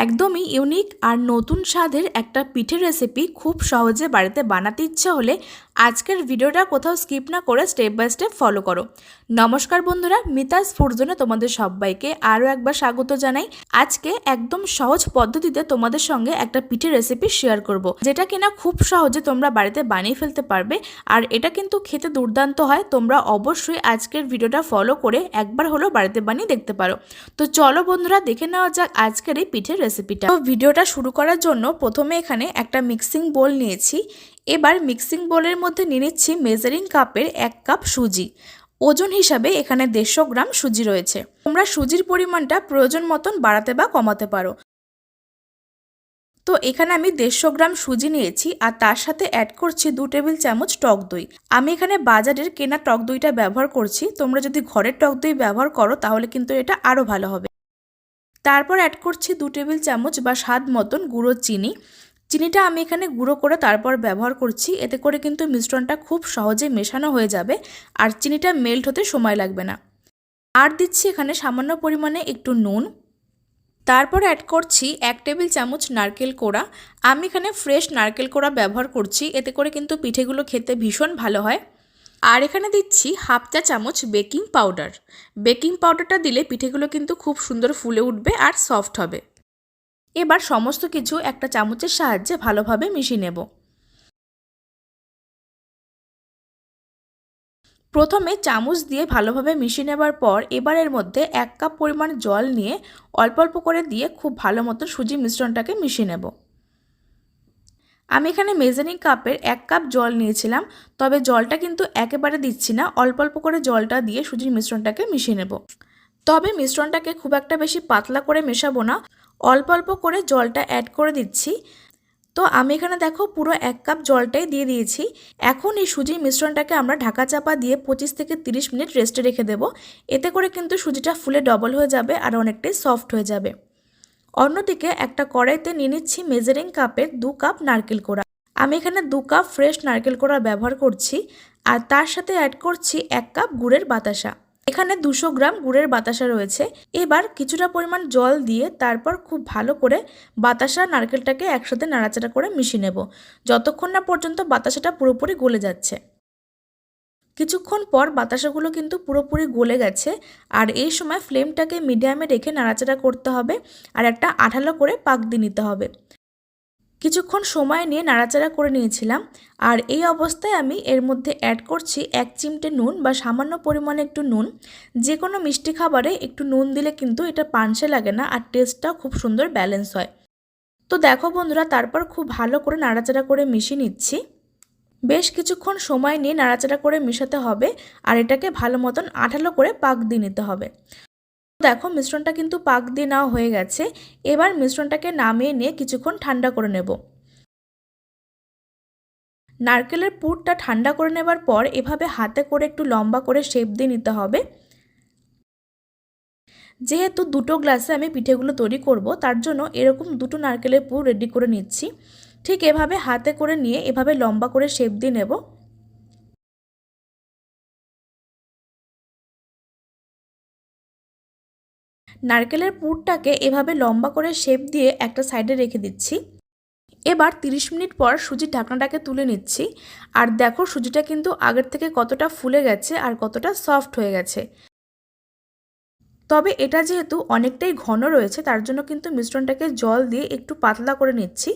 একদমই ইউনিক আর নতুন স্বাদের একটা পিঠের রেসিপি খুব সহজে বাড়িতে বানাতে ইচ্ছে হলে আজকের ভিডিওটা কোথাও স্কিপ না করে স্টেপ বাই স্টেপ ফলো করো। নমস্কার বন্ধুরা, মিতাস ফুডজোনে তোমাদের সবাইকে আরও একবার স্বাগত জানাই। আজকে একদম সহজ পদ্ধতিতে তোমাদের সঙ্গে একটা পিঠের রেসিপি শেয়ার করব, যেটা কিনা খুব সহজে তোমরা বাড়িতে বানিয়ে ফেলতে পারবে আর এটা কিন্তু খেতে দুর্দান্ত হয়, তোমরা অবশ্যই আজকের ভিডিওটা ফলো করে একবার হলো বাড়িতে বানিয়ে দেখতে পারো। তো চলো বন্ধুরা, দেখে নেওয়া যাক আজকের এই পিঠের রেসিপিটা তো ভিডিওটা শুরু করার জন্য প্রথমে এখানে একটা মিক্সিং বোল নিয়েছি। এবার মিক্সিং বোলের মধ্যে নিয়ে নিচ্ছি মেজারিং কাপের এক কাপ সুজি। ওজন হিসাবে এখানে দেড়শো গ্রাম সুজি রয়েছে। তোমরা সুজির পরিমাণটা প্রয়োজন মতন বাড়াতে বা কমাতে পারো। তো এখানে আমি দেড়শো গ্রাম সুজি নিয়েছি আর তার সাথে অ্যাড করছি দু টেবিল চামচ টক দই। আমি এখানে বাজারের কেনা টক দইটা ব্যবহার করছি। তোমরা যদি ঘরের টক দই ব্যবহার করো তাহলে কিন্তু এটা আরও ভালো হবে। তারপর অ্যাড করছি দু টেবিল চামচ বা স্বাদ মতন গুঁড়ো চিনি। চিনিটা আমি এখানে গুঁড়ো করে তারপর ব্যবহার করছি। এতে করে কিন্তু মিশ্রণটা খুব সহজে মেশানো হয়ে যাবে আর চিনিটা মেল্ট হতে সময় লাগবে না। আর দিচ্ছি এখানে সামান্য পরিমাণে একটু নুন। তারপর অ্যাড করছি এক টেবিল চামচ নারকেল কোড়া। আমি এখানে ফ্রেশ নারকেল কোড়া ব্যবহার করছি। এতে করে কিন্তু পিঠেগুলো খেতে ভীষণ ভালো হয়। আর এখানে দিচ্ছি হাফ চা চামচ বেকিং পাউডার। বেকিং পাউডারটা দিলে পিঠেগুলো কিন্তু খুব সুন্দর ফুলে উঠবে আর সফট হবে। এবার সমস্ত কিছু একটা চামচের সাহায্যে ভালোভাবে মিশিয়ে নেব। প্রথমে চামচ দিয়ে ভালোভাবে মিশিয়ে নেবার পর এবার এর মধ্যে এক কাপ পরিমাণ জল নিয়ে অল্প অল্প করে দিয়ে খুব ভালো মতো সুজি মিশ্রণটাকে মিশিয়ে নেব। আমি এখানে মেজারিং কাপের এক কাপ জল নিয়েছিলাম, তবে জলটা কিন্তু একেবারে দিচ্ছি না। অল্প অল্প করে জলটা দিয়ে সুজির মিশ্রণটাকে মিশিয়ে নেব। তবে মিশ্রণটাকে খুব একটা বেশি পাতলা করে মেশাবো না, অল্প অল্প করে জলটা অ্যাড করে দিচ্ছি। তো আমি এখানে দেখো পুরো এক কাপ জলটাই দিয়ে দিয়েছি। এখন এই সুজির মিশ্রণটাকে আমরা ঢাকা চাপা দিয়ে পঁচিশ থেকে তিরিশ মিনিট রেস্টে রেখে দেবো। এতে করে কিন্তু সুজিটা ফুলে ডবল হয়ে যাবে আর অনেকটাই সফট হয়ে যাবে। অন্যদিকে একটা কড়াইতে নিয়ে নিচ্ছি মেজারিং কাপের দু কাপ নারকেল কোড়া। আমি এখানে দু কাপ ফ্রেশ নারকেল কোড়া ব্যবহার করছি আর তার সাথে অ্যাড করছি এক কাপ গুড়ের বাতাসা। এখানে দুশো গ্রাম গুড়ের বাতাসা রয়েছে। এবার কিছুটা পরিমাণ জল দিয়ে তারপর খুব ভালো করে বাতাসা নারকেলটাকে একসাথে নাড়াচাড়া করে মিশিয়ে নেব। যতক্ষণ না পর্যন্ত বাতাসাটা পুরোপুরি গলে যাচ্ছে। কিছুক্ষণ পর বাতাসাগুলো কিন্তু পুরোপুরি গলে গেছে আর এই সময় ফ্লেমটাকে মিডিয়ামে রেখে নাড়াচাড়া করতে হবে আর একটা আঠালো করে পাক দিয়ে নিতে হবে। কিছুক্ষণ সময় নিয়ে নাড়াচাড়া করে নিয়েছিলাম আর এই অবস্থায় আমি এর মধ্যে অ্যাড করছি এক চিমটে নুন বা সামান্য পরিমাণে একটু নুন। যে কোনো মিষ্টি খাবারে একটু নুন দিলে কিন্তু এটা পানসে লাগে না আর টেস্টটাও খুব সুন্দর ব্যালেন্স হয়। তো দেখো বন্ধুরা, তারপর খুব ভালো করে নাড়াচাড়া করে মিশিয়ে নিচ্ছি। বেশ কিছুক্ষণ সময় নিয়ে নাড়াচাড়া করে মেশাতে হবে আর এটাকে ভালো মতন আঠালো করে পাক দিয়ে নিতে হবে। দেখো মিশ্রণটা কিন্তু পাক দিয়ে নেওয়া হয়ে গেছে। এবার মিশ্রণটাকে নামিয়ে নিয়ে কিছুক্ষণ ঠান্ডা করে নেব। নারকেলের পুরটা ঠান্ডা করে নেবার পর এভাবে হাতে করে একটু লম্বা করে শেপ দিয়ে নিতে হবে। যেহেতু দুটো গ্লাসে আমি পিঠেগুলো তৈরি করব, তার জন্য এরকম দুটো নারকেলের পুর রেডি করে নিচ্ছি। ঠিক এভাবে হাতে করে নিয়ে এভাবে লম্বা করে শেপ দিয়ে নেব। নারকেলের পুরটাকে এভাবে লম্বা করে শেপ দিয়ে একটা সাইডে রেখে দিচ্ছি। এবার 30 মিনিট পর সুজির ঢাকনাটাকে তুলে নিচ্ছি। আর দেখো সুজিটা কিন্তু আগের থেকে কতটা ফুলে গেছে আর কতটা সফট হয়ে গেছে। তবে এটা যেহেতু অনেকটাই ঘন রয়েছে, তার জন্য কিন্তু মিশ্রণটাকে জল দিয়ে একটু পাতলা করে নিচ্ছি।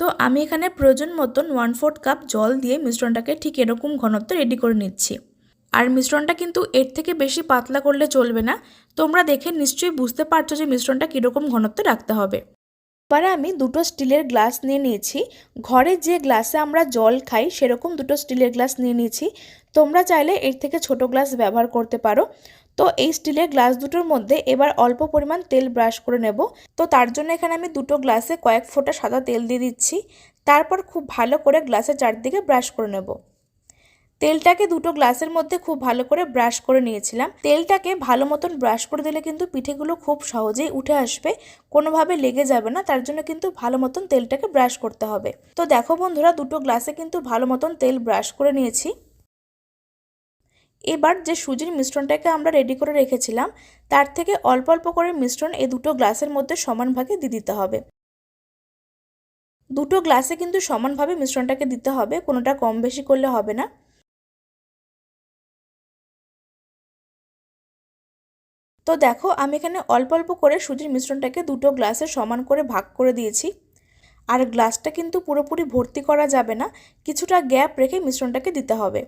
তো আমি এখানে প্রয়োজন মতন ওয়ান ফোর্থ কাপ জল দিয়ে মিশ্রণটাকে ঠিক এরকম ঘনত্ব রেডি করে নিচ্ছি। আর মিশ্রণটা কিন্তু এর থেকে বেশি পাতলা করলে চলবে না। তোমরা দেখে নিশ্চয়ই বুঝতে পারছ যে মিশ্রণটা কীরকম ঘনত্ব রাখতে হবে। এবারে আমি দুটো স্টিলের গ্লাস নিয়ে নিয়েছি। ঘরে যে গ্লাসে আমরা জল খাই, সেরকম দুটো স্টিলের গ্লাস নিয়ে নিয়েছি। তোমরা চাইলে এর থেকে ছোট গ্লাস ব্যবহার করতে পারো। তো এই স্টিলের গ্লাস দুটোর মধ্যে এবার অল্প পরিমাণ তেল ব্রাশ করে নেব। তো তার জন্য এখানে আমি দুটো গ্লাসে কয়েক ফোঁটা সাদা তেল দিয়ে দিচ্ছি। তারপর খুব ভালো করে গ্লাসের চারদিকে ব্রাশ করে নেব। তেলটাকে দুটো গ্লাসের মধ্যে খুব ভালো করে ব্রাশ করে নিয়েছিলাম। তেলটাকে ভালো মতন ব্রাশ করে দিলে কিন্তু পিঠেগুলো খুব সহজেই উঠে আসবে, কোনোভাবে লেগে যাবে না, তার জন্য কিন্তু ভালো মতন তেলটাকে ব্রাশ করতে হবে। তো দেখো বন্ধুরা, দুটো গ্লাসে কিন্তু ভালো মতন তেল ব্রাশ করে নিয়েছি। এবার যে সুজির মিশ্রণটাকে আমরা রেডি করে রেখেছিলাম, তার থেকে অল্প অল্প করে মিশ্রণ এই দুটো গ্লাসের মধ্যে সমান ভাগে দিয়ে দিতে হবে। দুটো গ্লাসে কিন্তু সমানভাবে মিশ্রণটাকে দিতে হবে, কোনোটা কম বেশি করলে হবে না। তো দেখো, আমি এখানে অল্প অল্প করে সুজির মিশ্রণটাকে দুটো গ্লাসে সমান করে ভাগ করে দিয়েছি। আর গ্লাসটা কিন্তু পুরোপুরি ভর্তি করা যাবে না, কিছুটা গ্যাপ রেখে মিশ্রণটাকে দিতে হবে।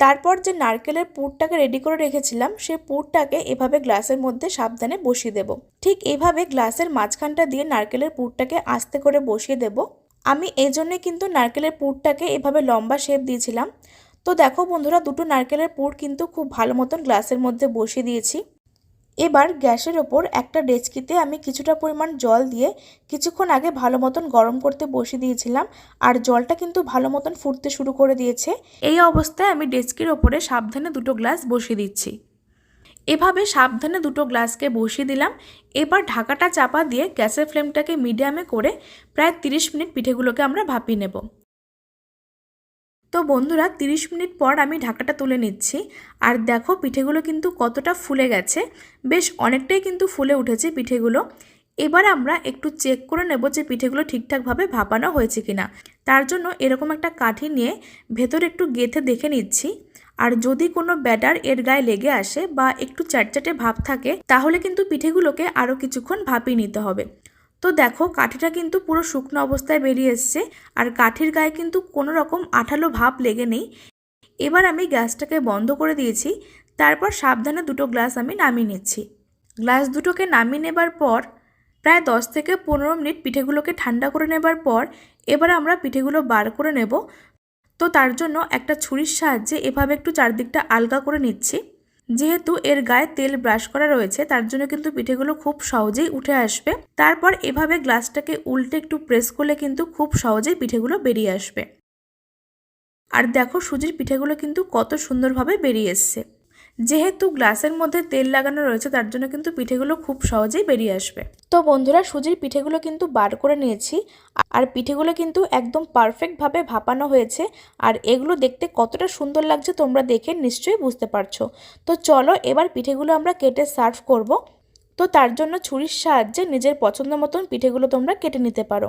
তারপর যে নারকেলের পুরটাকে রেডি করে রেখেছিলাম, সে পুরটাকে এভাবে গ্লাসের মধ্যে সাবধানে বসিয়ে দেব। ঠিক এভাবে গ্লাসের মাঝখানটা দিয়ে নারকেলের পুরটাকে আস্তে করে বসিয়ে দেব। আমি এই জন্যে কিন্তু নারকেলের পুরটাকে এভাবে লম্বা শেপ দিয়েছিলাম। তো দেখো বন্ধুরা, দুটো নারকেলের পুর কিন্তু খুব ভালো মতন গ্লাসের মধ্যে বসিয়ে দিয়েছি। এবার গ্যাসের ওপর একটা ডেচকিতে আমি কিছুটা পরিমাণ জল দিয়ে কিছুক্ষণ আগে ভালো মতন গরম করতে বসিয়ে দিয়েছিলাম আর জলটা কিন্তু ভালো মতন ফুটতে শুরু করে দিয়েছে। এই অবস্থায় আমি ডেচকির ওপরে সাবধানে দুটো গ্লাস বসিয়ে দিচ্ছি। এভাবে সাবধানে দুটো গ্লাসকে বসিয়ে দিলাম। এবার ঢাকাটা চাপা দিয়ে গ্যাসের ফ্লেমটাকে মিডিয়ামে করে প্রায় 30 মিনিট পিঠেগুলোকে আমরা ভাপিয়ে নেব। তো বন্ধুরা 30 মিনিট পর আমি ঢাকাটা তুলে নিচ্ছি। আর দেখো, পিঠেগুলো কিন্তু কতটা ফুলে গেছে। বেশ অনেকটাই কিন্তু ফুলে উঠেছে পিঠেগুলো। এবার আমরা একটু চেক করে নেব যে পিঠেগুলো ঠিকঠাকভাবে ভাপানো হয়েছে কিনা। তার জন্য এরকম একটা কাঠি নিয়ে ভেতরে একটু গেথে দেখে নিচ্ছি। আর যদি কোনো ব্যাটার এর গায়ে লেগে আসে বা একটু চ্যাটচ্যাটে ভাব থাকে, তাহলে কিন্তু পিঠেগুলোকে আরও কিছুক্ষণ ভাপিয়ে নিতে হবে। তো দেখো, কাঠিটা কিন্তু পুরো শুকনো অবস্থায় বেরিয়ে এসছে আর কাঠির গায়ে কিন্তু কোনো রকম আঠালো ভাব লেগে নেই। এবার আমি গ্যাসটাকে বন্ধ করে দিয়েছি, তারপর সাবধানে দুটো গ্লাস আমি নামিয়ে নিচ্ছি। গ্লাস দুটোকে নামিয়ে নেবার পর, প্রায় দশ থেকে পনেরো মিনিট পিঠেগুলোকে ঠান্ডা করে নেবার পর, এবার আমরা পিঠেগুলো বার করে নেব। তো তার জন্য একটা ছুরির সাহায্যে এভাবে একটু চারদিকটা আলগা করে নিচ্ছি। যেহেতু এর গায়ে তেল ব্রাশ করা রয়েছে, তার জন্য কিন্তু পিঠেগুলো খুব সহজেই উঠে আসবে। তারপর এভাবে গ্লাসটাকে উল্টে একটু প্রেস করলে কিন্তু খুব সহজেই পিঠেগুলো বেরিয়ে আসবে। আর দেখো সুজির পিঠেগুলো কিন্তু কত সুন্দরভাবে বেরিয়ে এসছে। যেহেতু গ্লাসের মধ্যে তেল লাগানো রয়েছে, তার জন্য কিন্তু পিঠেগুলো খুব সহজেই বেরিয়ে আসবে। তো বন্ধুরা, সুজির পিঠেগুলো কিন্তু বার করে নিয়েছি। আর পিঠেগুলো কিন্তু একদম পারফেক্টভাবে ভাপানো হয়েছে। আর এগুলো দেখতে কতটা সুন্দর লাগছে তোমরা দেখে নিশ্চয়ই বুঝতে পারছ। তো চলো, এবার পিঠেগুলো আমরা কেটে সার্ভ করব। তো তার জন্য ছুরির সাহায্যে নিজের পছন্দ মতন পিঠেগুলো তোমরা কেটে নিতে পারো।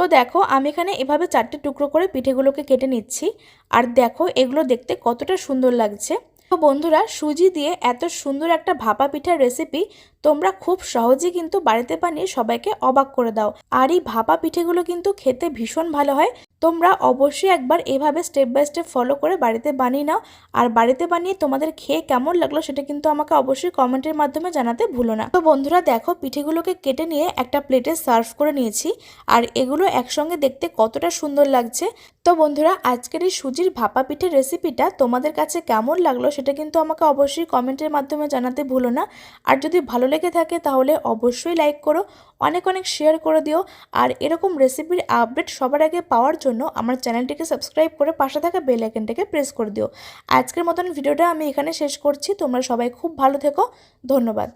তো দেখো, আমি এখানে এভাবে চারটে টুকরো করে পিঠেগুলোকে কেটে নিচ্ছি। আর দেখো, এগুলো দেখতে কতটা সুন্দর লাগছে। তো বন্ধুরা, সুজি দিয়ে এত সুন্দর একটা ভাপা পিঠার রেসিপি তোমরা খুব সহজে কিন্তু বাড়িতে বানিয়ে সবাইকে অবাক করে দাও। আর এই ভাপা পিঠেগুলো কিন্তু খেতে ভীষণ ভালো হয়। তোমরা অবশ্যই একবার এভাবে স্টেপ বাই স্টেপ ফলো করে বাড়িতে বানিয়ে নাও। আর বাড়িতে বানিয়ে তোমাদের খেয়ে কেমন লাগল সেটা কিন্তু আমাকে অবশ্যই কমেন্টের মাধ্যমে জানাতে ভুলো না। তো বন্ধুরা দেখো পিঠেগুলোকে কেটে নিয়ে একটা প্লেটে সার্ভ করে নিয়েছি। আর এগুলো একসঙ্গে দেখতে কতটা সুন্দর লাগছে। তো বন্ধুরা আজকের এই সুজির ভাপা পিঠের রেসিপিটা তোমাদের কাছে কেমন লাগল সেটা কিন্তু আমাকে অবশ্যই কমেন্টের মাধ্যমে জানাতে ভুলো না। আর যদি ভালো লেগে থাকে তাহলে অবশ্যই লাইক করো, অনেক অনেক শেয়ার করে দিও। আর এরকম রেসিপির আপডেট সবার আগে পাওয়ার জন্য আমার চ্যানেলটিকে সাবস্ক্রাইব করে পাশে থাকা বেল আইকনটাকে প্রেস করে দিও। আজকের মতন ভিডিওটা আমি এখানে শেষ করছি। তোমরা সবাই খুব ভালো থেকো। ধন্যবাদ।